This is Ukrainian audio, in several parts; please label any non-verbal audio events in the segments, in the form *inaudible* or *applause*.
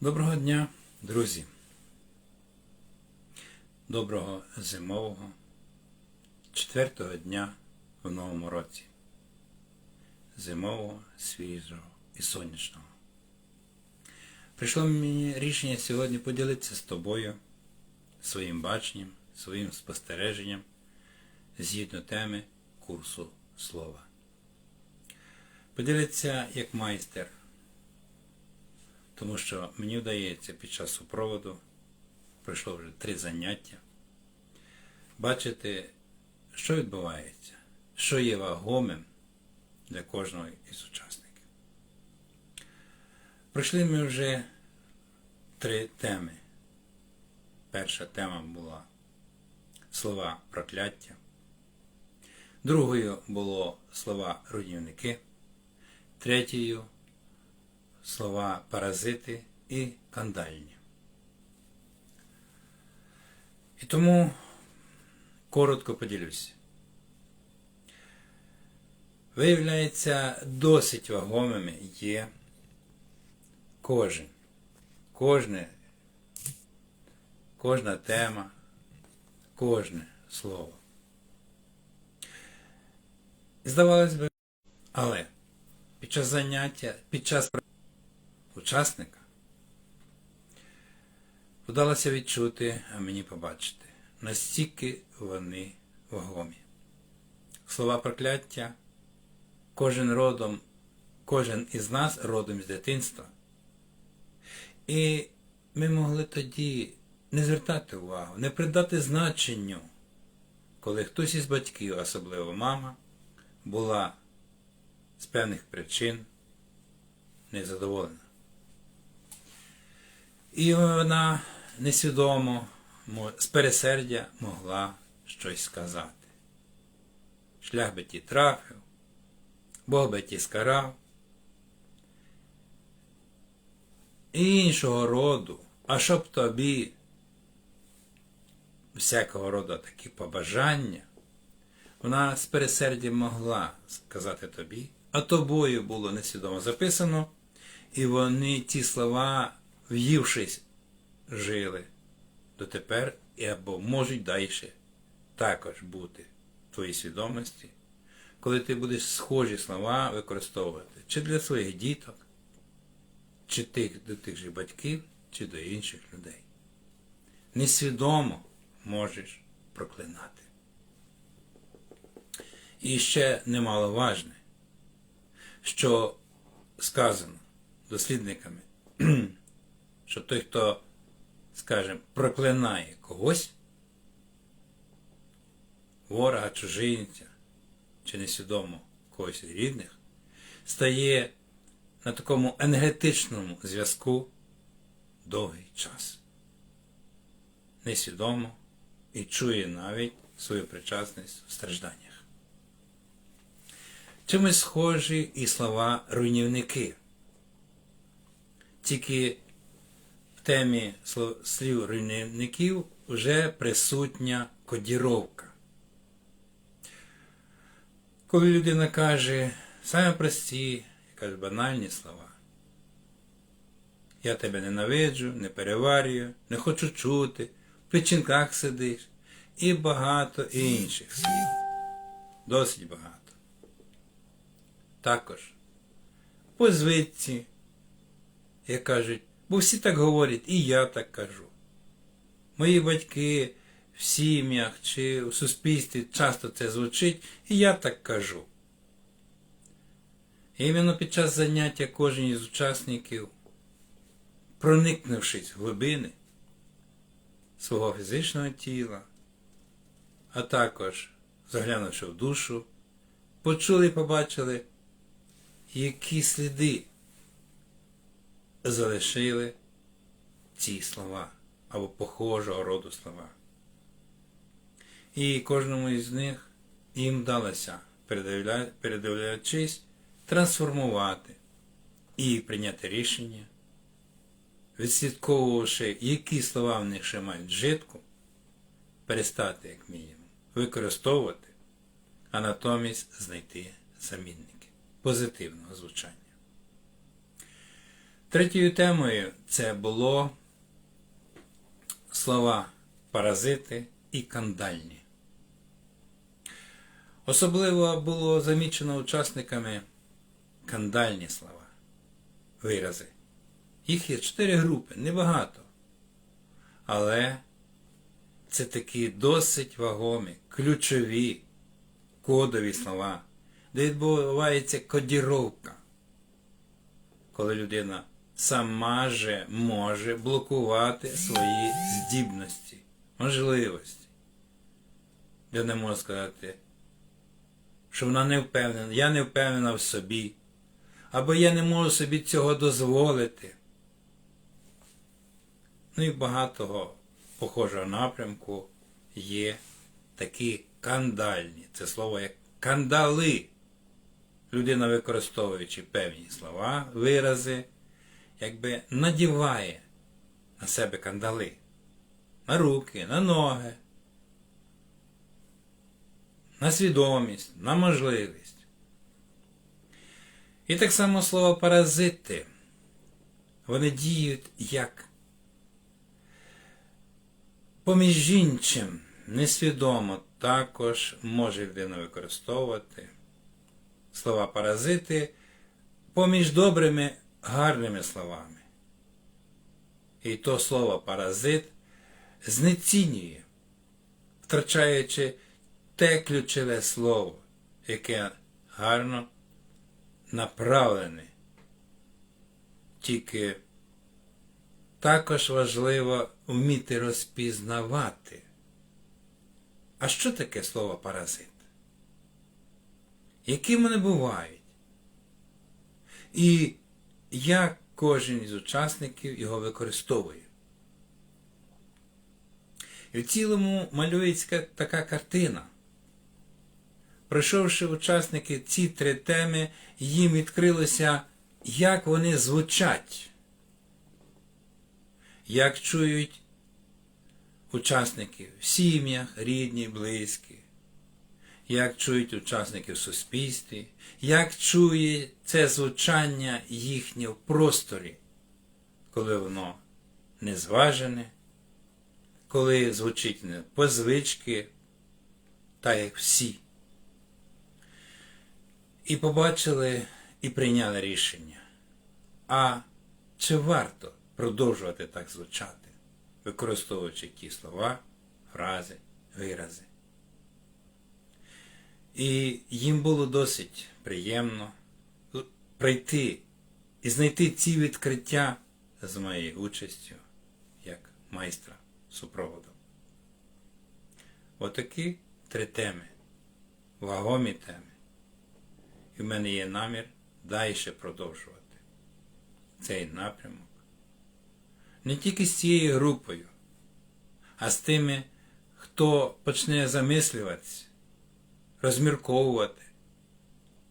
Доброго дня, друзі. Доброго зимового, четвертого дня в новому році. Зимового, свіжого і сонячного. Прийшло мені рішення сьогодні поділитися з тобою своїм баченням, своїм спостереженням згідно теми курсу слова. Поділитися як майстер тому що мені вдається під час супроводу, пройшло вже три заняття, бачити, що відбувається, що є вагомим для кожного із учасників. Пройшли ми вже три теми. Перша тема була слова прокляття. Другою було слова руйнівники. Третьою слова паразити і кандальні. І тому коротко поділюся. Виявляється, досить вагомими є кожен, кожне, кожна тема, кожне слово. Здавалось би, але під час заняття, під час учасника вдалося відчути, а мені побачити, настільки вони вагомі. Слова прокляття, кожен родом, кожен із нас родом з дитинства. І ми могли тоді не звертати увагу, не придати значенню, коли хтось із батьків, особливо мама, була з певних причин незадоволена. І вона несвідомо з пересердя могла щось сказати. Шлях би ті трафив, Бог би ті скарав. І іншого роду, а щоб тобі всякого роду такі побажання, вона з пересердя могла сказати тобі, а тобою було несвідомо записано, і вони ті слова в'ївшись, жили дотепер і або можуть далі також бути в твоїй свідомості, коли ти будеш схожі слова використовувати чи для своїх діток, чи тих, до тих же батьків, чи до інших людей. Несвідомо можеш проклинати. І ще немаловажне, що сказано дослідниками *clears throat* що той, хто, скажімо, проклинає когось, ворога, чужинця чи несвідомо когось із рідних, стає на такому енергетичному зв'язку довгий час. Несвідомо і чує навіть свою причасність в стражданнях. Чимось схожі і слова руйнівники. Тільки темі слів руйнівників вже присутня кодіровка. Коли людина каже саме прості, каже банальні слова. Я тебе ненавиджу, не переварюю, не хочу чути, в печінках сидиш і багато інших слів. Досить багато. Також по звичці, як кажуть, Бо всі так говорять, і я так кажу. Мої батьки в сім'ях чи в суспільстві часто це звучить, і я так кажу. І іменно під час заняття кожен із учасників, проникнувшись в глибини свого фізичного тіла, а також заглянувши в душу, почули і побачили, які сліди залишили ці слова або похожого роду слова. І кожному із них їм вдалося, передивляючись, трансформувати і прийняти рішення, відслідковувавши, які слова в них ще мають житку, перестати, як мінімум, використовувати, а натомість знайти замінники позитивного звучання. Третьою темою це було слова паразити і кандальні. Особливо було замічено учасниками кандальні слова, вирази. Їх є чотири групи, небагато. Але це такі досить вагомі, ключові, кодові слова, де відбувається кодіровка, коли людина сама же може блокувати свої здібності, можливості. Я не можу сказати, що вона не впевнена, я не впевнена в собі, або я не можу собі цього дозволити. Ну і багатого похожого напрямку є такі кандальні. Це слово як кандали. Людина, використовуючи певні слова, вирази, якби надіває на себе кандали. На руки, на ноги, на свідомість, на можливість. І так само слово паразити. Вони діють як Поміж іншим, несвідомо також може людина використовувати слова паразити поміж добрими гарними словами. І то слово паразит знецінює, втрачаючи те ключове слово, яке гарно направлене. Тільки також важливо вміти розпізнавати. А що таке слово паразит? Які вони бувають? І як кожен із учасників його використовує? І в цілому малюється така картина. Пройшовши учасники ці три теми, їм відкрилося, як вони звучать як чують учасники в сім'ях, рідні, близькі, як чують учасники в суспільстві, як чує це звучання їхнє в просторі, коли воно незважене, коли звучить не по звички, та як всі. І побачили і прийняли рішення. А чи варто продовжувати так звучати, використовуючи ті слова, фрази, вирази. І їм було досить приємно прийти і знайти ці відкриття з моєю участю як майстра супроводу. Отакі три теми, вагомі теми. І в мене є намір далі продовжувати цей напрямок не тільки з цією групою, а з тими, хто почне замислюватися, розмірковувати.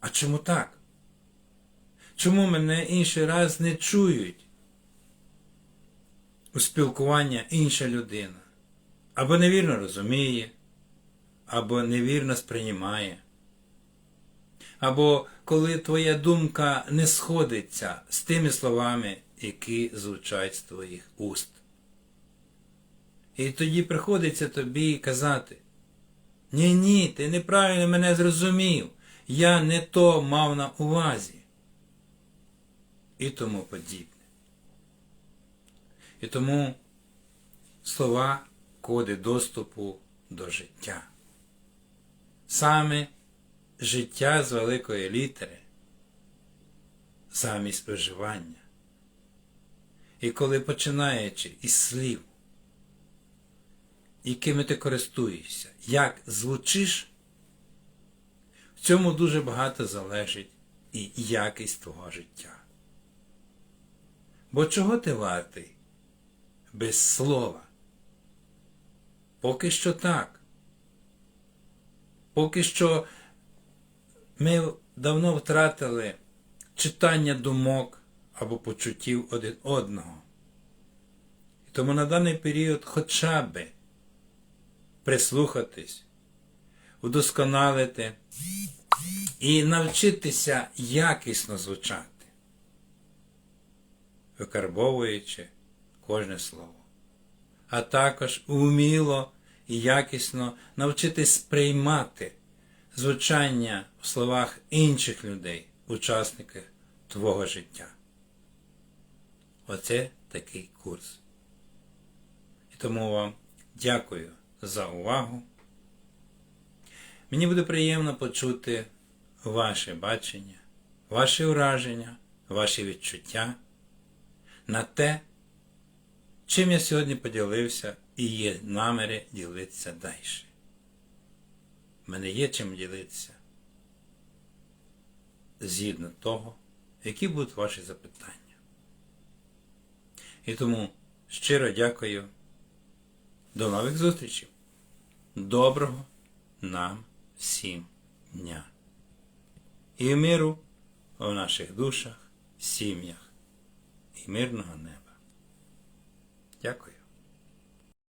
А чому так? Чому мене інший раз не чують у спілкування інша людина? Або невірно розуміє, або невірно сприймає. Або коли твоя думка не сходиться з тими словами, які звучать з твоїх уст. І тоді приходиться тобі казати, ні, ні, ти неправильно мене зрозумів, я не то мав на увазі. І тому подібне. І тому слова коди доступу до життя. Саме життя з великої літери замість виживання. І коли починаючи із слів, якими ти користуєшся, як звучиш, в цьому дуже багато залежить і якість твого життя. Бо чого ти вартий без слова? Поки що так. Поки що ми давно втратили читання думок або почуттів один одного. І тому на даний період хоча би прислухатись, удосконалити і навчитися якісно звучати. викарбовуючи кожне слово. А також вміло і якісно навчитись сприймати звучання в словах інших людей, учасників твого життя. Оце такий курс. І тому вам дякую за увагу. Мені буде приємно почути ваше бачення, ваші враження, ваші відчуття на те, чим я сьогодні поділився і є наміри ділитися далі. В мене є чим ділитися згідно того, які будуть ваші запитання. І тому щиро дякую. До нових зустрічей. Доброго нам всім дня. І миру в наших душах, сім'ях і мирного неба. Дякую.